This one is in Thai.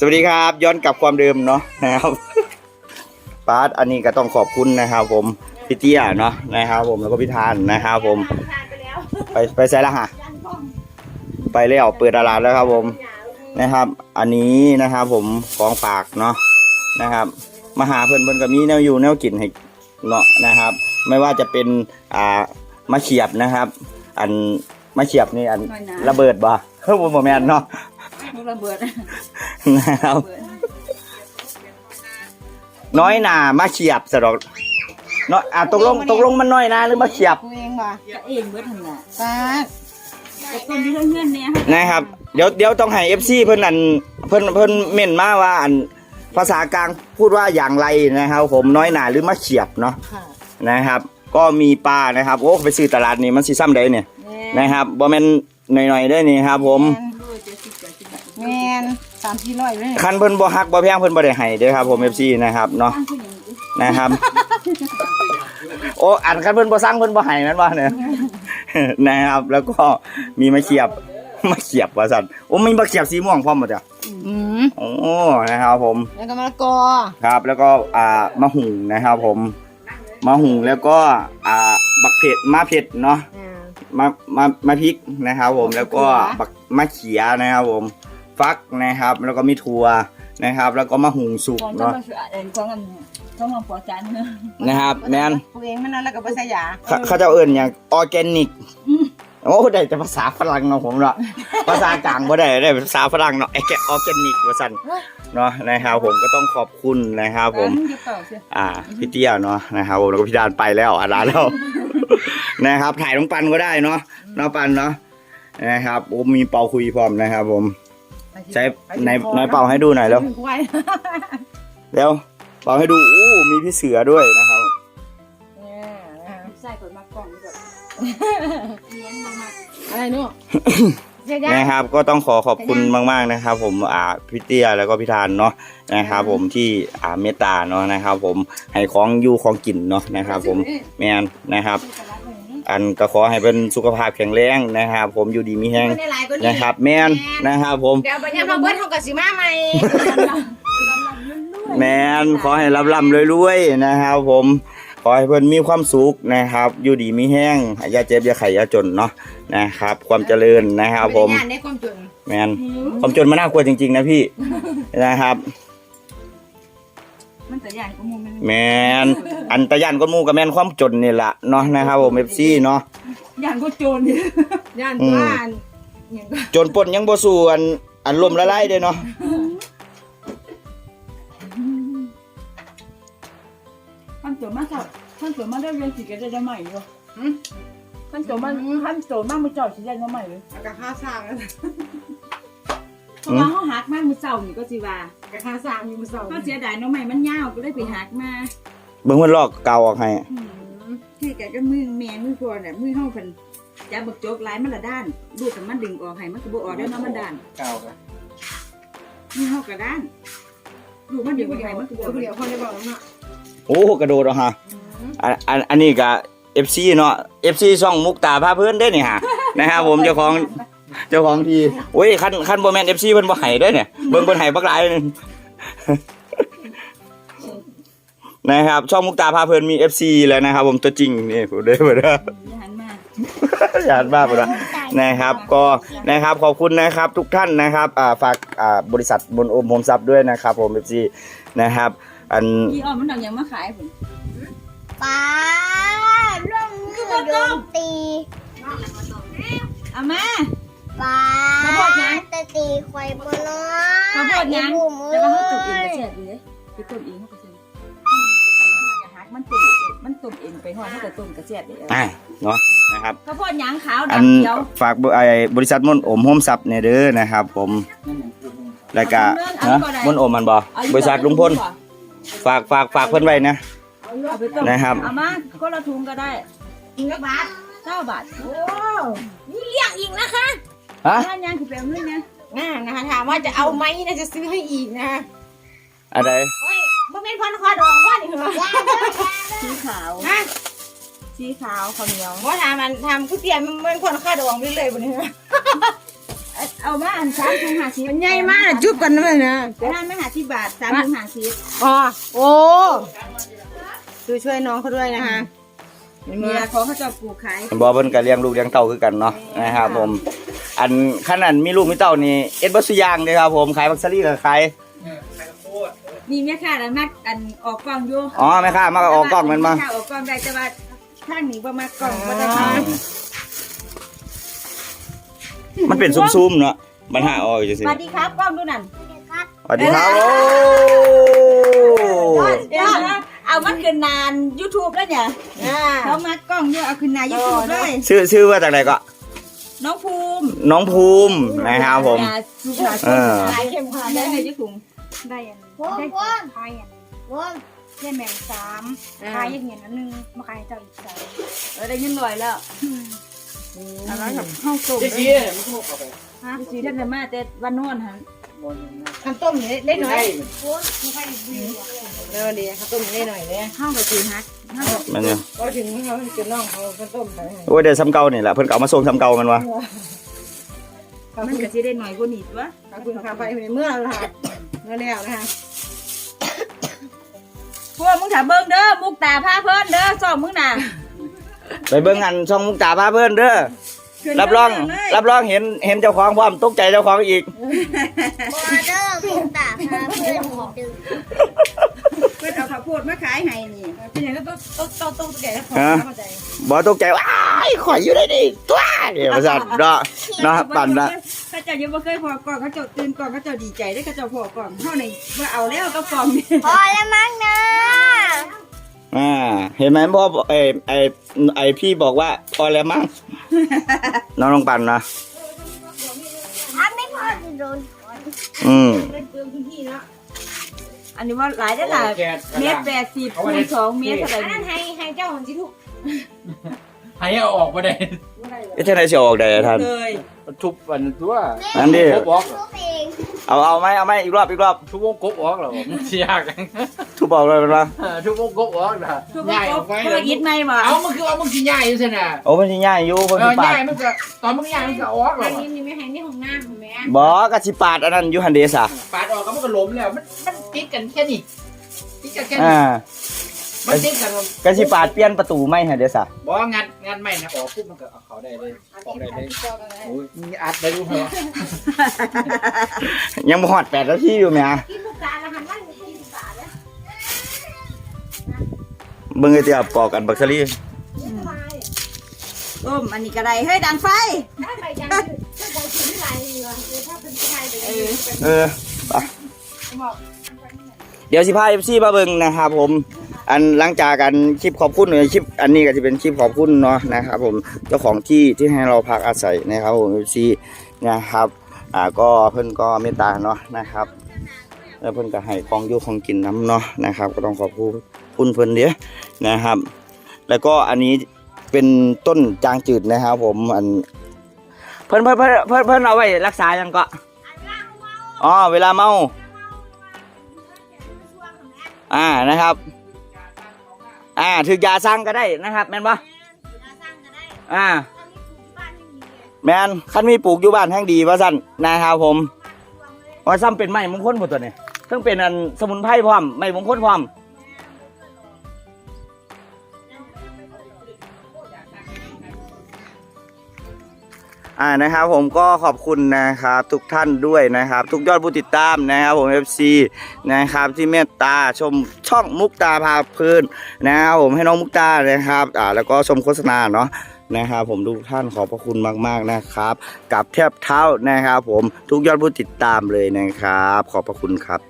สวัสดีครับ ย้อนกลับความเดิมเนาะนะครับปาร์ตอันนี้ก็ต้องขอบคุณนะครับ ผมพี่เตี้ยเนาะนะครับ ผมแล้วก็พี่ทานนะครับผมไปไปใส่ละฮะไปแล้วเปิดตลาดแล้วครับ ผมนะครับ อันนี้นะครับ ผมของฝากเนาะนะครับมาหาเพื่อนเพื่อนก็มีแนวอยู่แนวกินให้เนาะนะครับ ไม่ว่าจะเป็นอ่ามะเขียบนะครับ อันมะเขียบนี่อันระเบิดบ่เฮ้ยผมบอกแมนเนาะ ระเบิดนะครับ น้อยหนามาเฉียบสะดอกเนาะอะตกลงตกลงมันน้อยหนาหรือมาเฉียบกูเองว่ะจะเองเบิดหั่นน่ะตาแต่คนที่เฮือนๆเนี่ย นะครับ เดี๋ยวเดี๋ยวต้องให้เอฟซีเพิ่นอันเพิ่นเพิ่นเม่นมาว่าอันภาษากลางพูดว่าอย่างไรนะครับ ผมน้อยหนาหรือมาเฉียบเนาะค่ะนะครับ ก็มีปลานะครับโอ้ไปซื้อตลาดนี่มันสิซ้ำใดเนี่ยนะครับบ่แม่นหน่อยๆได้อนี่ครับ ผม แมน สามสี่ร้อยเลยคันเพิ่นบ่ฮักบ่แพงเพิ่นบ่ได้ให้เด้อครับผม FC นะครับเนาะตั้งขึ้นอย่างนี้นะครับ โอ้อันคันเพิ่นบ่สร้างเพิ่นบ่ให้แม่นบ่เนี่ยนะครับ แล้วก็มีมะเขียบมะเขียบว่าซั่นโอ้มีมะเขียบสีม่วงพร้อมบ่จ้ะอืมโอ้นะครับผม แล้วก็มะละกอครับ แล้วก็อ่ามะหุงนะครับ ผมมะหุงแล้วก็อ่าบักเผ็ดมะเผ็ดเนาะอ่ามะมะมะพริกนะครับผมแล้วก็บักมะเขียนะครับผม ฟักนะครับ แล้วก็มีถั่วนะครับ แล้วก็มะหุงสุกก่อนจะเนาะมาสะอาดเองของอันของของปอจานเนอะนะครับแม่นกูเองมันนั่นแล้วก็ภาษายาเขาเขาจะเอิ้นอย่างออร์แกนิกโอ้ได้แต่ภาษาฝรั่งเนาะผมเนาะภาษากลางบ่ได้ได้ภาษาฝรั่งเนาะไอ้แกออร์แกนิกว่าซั่นเนาะนะครับผมก็ต้องขอบคุณนะครับผมเดี๋ยวเปล่าเสียอ่าพี่เตี้ยเนาะนะครับผมแล้วก็พี่ดานไปแล้วอะลาแล้ว นะครับ ถ่ายน้องปันก็ได้เนาะน้องปันเนาะนะครับโอ้มีเป่าคุยพร้อมนะครับผม ใช้ในในเป่าให้ดูหน่อยแล้วควายแล้วเป่าให้ดูอู้มีพี่เสือด้วยนะครับเนี่ยนะคะใส่ก่อนมากล่องนี่ก่อนเลี้ยงมามาอะไรนู่นเจ๊ยานะครับก็ต้องขอขอบคุณมาก ๆนะครับ ผมอ่าพี่เตี้ยแล้วก็พี่ธานเนาะนะครับ ผมที่อ่าเมตตาเนาะนะครับ ผมให้ของอยู่ของกินเนาะนะครับ ผมแมนนะครับ อันก็ขอให้เป็นสุขภาพแข็งแรงนะครับ ผมอยู่ดีมีแห้งไม่ได้หลายก็ดีนะครับ แมนนะครับ ผมเดี๋ยวไปยังมาเบิ้ลเขากับสิมาใหม่แมนขอให้รับร่ำรวยๆนะครับ ผมขอให้เพิ่นมีความสุขนะครับ อยู่ดีมีแห้งอย่าเจ็บอย่าไข้อย่าจนเนาะนะครับ ความเจริญนะครับ ผมงานได้ความจนแมนความจนมันน่ากลัวจริง ๆ นะพี่นะครับ มันแต่ใหญ่กว่าหมูมันแมนอันตะยันก็มูกับแมนความจนนี่แหละเนาะนะครับผมเอฟซีเนาะอย่างก็โจรเนี่ยย่านอืมบ้านอย่างก็จนปนยังบ่สู้อันอันลมละลายเด้เนาะท่านโจรมาสับท่านโจรมาได้เรียนสิก็จะได้ใหม่อยู่ท่านโจรมาท่านโจรมามือเจ้าสิได้มาใหม่เลยกับข้าวสร้างแล้ว เพราะว่าเขาหักมามือเจ้านี่ก็สิว่ากับข้าวสร้างอยู่มือเสาเขาเสียดายน้องใหม่มันยาวก็เลยไปหักมาเบิ่งเพิ่นลอกเกาออกให้อืมให้แกก็มือแม่มือพอน่ะมือเฮาเพิ่นจับบักโจกหลายมันละด้านดูดแต่มันดึงออกให้มันก็บ่ออกได้วเนาะมันด้านเกามือเฮาก็ด้านดูมันดึงออกให้มันก็บ่ออกเดี๋ยวคนได้บอกแล้วเนาะโอ้กระโดดออกฮะอันอันอันนี้ก็ FC เนาะ FC ช่องมุกตาพาเพิ่นเด้นี่ฮะนะครับผมเจ้าของ เจ้าของทีโอ้ยคันคันบ่แม่น FC เพิ่นบ่ให้เด้อเนี่ยเบิ่งเพิ่นให้บักหลายหนึงนะครับช่องมุกตาพาเพิ่นมี FC แล้วนะครับ ผมตัวจริงนี่ผมได้บ่ได้อย่าหันมาอยากบ้าไปแล้วนะครับ ก็นะครับขอบคุณนะครับทุกท่านนะครับอ่าฝากอ่าบริษัทบนโอมโฮมซับด้วยนะครับ ผมเอฟซีนะครับอันอีอ้อมมันเอาหยังมาขายพุ่นป้าเรื่องมือโดนตีเอามา ป้าข้าวโพดยังจะตีควายบนน้อข้าวโพดยังบุ๋มแต่ว่าเขาตุ่มเองก็แซ่บดีเด้ไปตุ่มเองเขาก็แซ่บอย่าหักมันตุ่มเองมันตุ่มเองไปฮอดมันก็ตุ่มก็แซ่บเด้ออ่าเนาะนะครับ ข้าวโพดหยังขาวอันดำเขียวฝากบไอ้บริษัทมนโอมโฮมซับเนี่ยเด้อนะครับ ผมแล้วก็ฮะมนโอมมันบ่บริษัทลุงพลฝากฝากฝากเพิ่นไว้นะ เอาไปต้มนะครับ เอามาคนละถุงก็ได้กินกับบาทเก้าบาท โอ้นี่เลี้ยงอีกนะคะ ฮะงานยังคือแปลงนึงนะน่านะคะถามว่าจะเอาไหมนะจะซื้อให้อีกนะอะไร โอ้ยบ่เป็นพันคอดองว่านี่เหรอสีขาวฮะสีขาวข้าวเหนียวว่าถามมันทำก๋วยเตี๋ยวมันเป็นคนคอดองไปเลยบ่เนี่ยอเอามาอันสามถุงห้าสิบมันใหญ่มากจุ๊บกันเลยนะอันนั้นไม่หาสิบบาทสามถุงห้าสิบอ๋อโอ้ดูช่วยน้องเขาด้วยนะคะ มีราของเขาจะปลูกขายบ่เพิ่นก็เลี้ยงลูกเลี้ยงเต้าคือกันเนาะนะครับผม อันคันนั้นมีลูกมีเต้านี่เอ็ดบ่ซุอย่างเด้อครับผมขายบักซะลี่ก็ขายนี่แม่ค้าอันมักอันออกกล้องอยู่อ๋อแม่ค้ามาก็ออกกล้องแม่นบ่แค่ออกกล้องได้แต่ว่าทางนี้บ่มากล้องบ่ได้ขายมันเป็นซุ่มๆเนาะมันหาออกจังสซี่วัสดีครับกล้องดูนั่นสวัสดีครับโอ้เดี๋ยวนะ เอามันขึ้นนาน YouTube แล้วเนี่ยอ่าเขามากล้องอยู่เอาขึ้นนาน YouTube เลยชื่อชื่อว่าจากไหนก็ น้องภูมิน้องภูมินะครับผม อย่าสุภาพเออขายเข้มข้นได้ให้เจ้าถุง ได้อันวงได้วงขายอันวงได้แมงสามขายอย่างเงี้ยอันหนึงมาขายเจ้าอีกสามเออได้เงินรวยแล้วอันนั้นกับข้าวต้มเจ๊เลยชี้มันก็เอาไปฮะ สีท่านจะมาแต่วันโน้นฮะ ข้าวต้มนี่เล็กน้อยวงไม่ค่อยดีกว่าเออดีข้าวต้มนี่หน่อยเนี่ยข้าวกับสีฮักข้าวกับมันเนี่ยก็ถึงเขาจะน้องเขาข้าวต้มไปให้โอ้ยเดี๋ยวซ้ำเก่านี่แหละเพิ่นก็เอามาส่งซ้ำเก่ามันวะมันก็สิได้หน่อยกว่านี้ตัวขอบคุณค่ะไปในเมื่อเราหัดเมื่อแล้วนะคะพวกมึงถ้าเบิ่งเด้อมุกตาพาเพิ่นเด้อสองมึงน่ะไปเบิ่งงานช่องมุกตาพาเพิ่นเด้อขึ้น รับรองเลยรับรองเห็นเห็นเจ้าของพร้อมตกใจเจ้าของอีกบอเดอร์คุณตาพาเพื่อนหมดดึงเพิ่นเอาข้าวโพดมาขายให้นี่เป็นอย่างนั้นต้องต้องต้องต้องแก่แล้วขอเข้าใจบ่ตกใจว่าอ้ายข่อยอยู่ได้ดิตัวเดี๋ยวประสาทเนาะเนาะปั่นละเขาเจ้ายังบ่เคยพอกล่องเขาเจ้าตื่นกล่องเขาเจ้าดีใจได้อเขาเจ้าพอกล่องเฮานี่ว่าเอาแล้วก็กล่องนี่พอแล้วมั้งนะ อ่า เห็นไหมพ่อไอไอไอพี่บอกว่าพอแล้วมั้ง น้องลองปั่นนะถ้าไม่พอจะโดนอืมเป็นเปลืองพื้นที่เนาะอันนี้ว่าหลายได้อหลายเมตรแปดสิบคูณสองเมตรเท่าไหร่อันนั้นนี่ให้ให้เจ้าของจิทุกให้เอาออกมาได้เอ๊ะท่านไหนสิออกได้อะท่านเลยทุบมันตัวนั่นดิกบออกทุกเองเอาเอาไหมเอาไหมอีกรอบอีกรอบทุบวงกบออกเหรอมันเสียากจังทุ บบอกเลยเป็นว่าทุบวงกบออกนะทุกง่ายคอนอกไปเพื่อยิดไม่บ่เอามันคือเอามันคือง่ายอยู่สินะโอ้มันสิง่ายอยู่เพิ่นเอสิอปาง่าดยมันก็ตอนมันง่ายมันก็ออกเหรอัอนนี้นี่ไม่ให้นี่ของหน้าของแม่บ่ก็สิปาดอันนั้นอยู่หันเดซ่ะปาดออกก็มันก็ล้มแล้ว มันมันติดกันแค่นี้ติดกันแค่นี้อ่ามันติดกันก็สิปาดเปลี่ยนประตูไม่หันเดซ่ะบอกว่างานงานใหม่นะออกปุ๊บมันก็เอาเขาได้เลยออกได้เลยโอ้ยมีอัดได้ดูเหรอยังบ่ฮอด8นาทีอยู่แหมกินลูกตาแล้วหันมันกินลูกต เบิ่งไอ้เตี้ยปอกกันบักซะลี่ต้มอันนี้ก็ได้เฮ้ยดังไฟถ้าไปจังคือถ้าไปถึงไหนเลยถ้าเป็นชายไปเออเออไปเดี๋ยวสิพา FC มาเบิ่งนะครับผม อันหลังจากกันคลิปขอบคุณหน่อยคลิปอันนี้ก็จะเป็นคลิปขอบคุณเนาะนะครับผมเจ้าของที่ที่ให้เราพักอาศัยนะครับผม FC นะครับอ่าก็เพิ่นก็เมตตาเนาะนะครับ แล้วเพิ่นก็ให้ของอยู่ของกินน้ำเนาะนะครับ ก็ต้องขอบคุณ เพิ่นเด้อนะครับ แล้วก็อันนี้เป็นต้นจางจืดนะครับ ผมอัน เพิ่นเพิ่นเพิ่นเพิ่นเพิ่นเอาไว้รักษายังก็อ๋อเวลาเมา อ่านะครับ อ่าถือยาสั่งก็ได้นะครับ แม่นปะอ่า แม่นคันมีปลูกอยู่บ้านแห่งดีว่าสั่นนะครับผมว่าซ้ำเป็นไม้มงคลหมดตัวนี้ซึ่งเป็นอันสมุนไพรพร้อมไม้มงคลพร้อม อ่านะครับผมก็ขอบคุณนะครับทุกท่านด้วยนะครับ ทุกยอดผู้ติดตามนะครับผม FC นะครับที่เมตตาชมช่องมุกตาพาเพลินนะครับผมให้น้องมุกตานะครับอ่าแล้วก็ชมโฆษณาเนาะนะครับผมทุกท่านขอบพระคุณมากๆนะครับ กับแทบเท้านะครับผมทุกยอดผู้ติดตามเลยนะครับ ขอบพระคุณครับ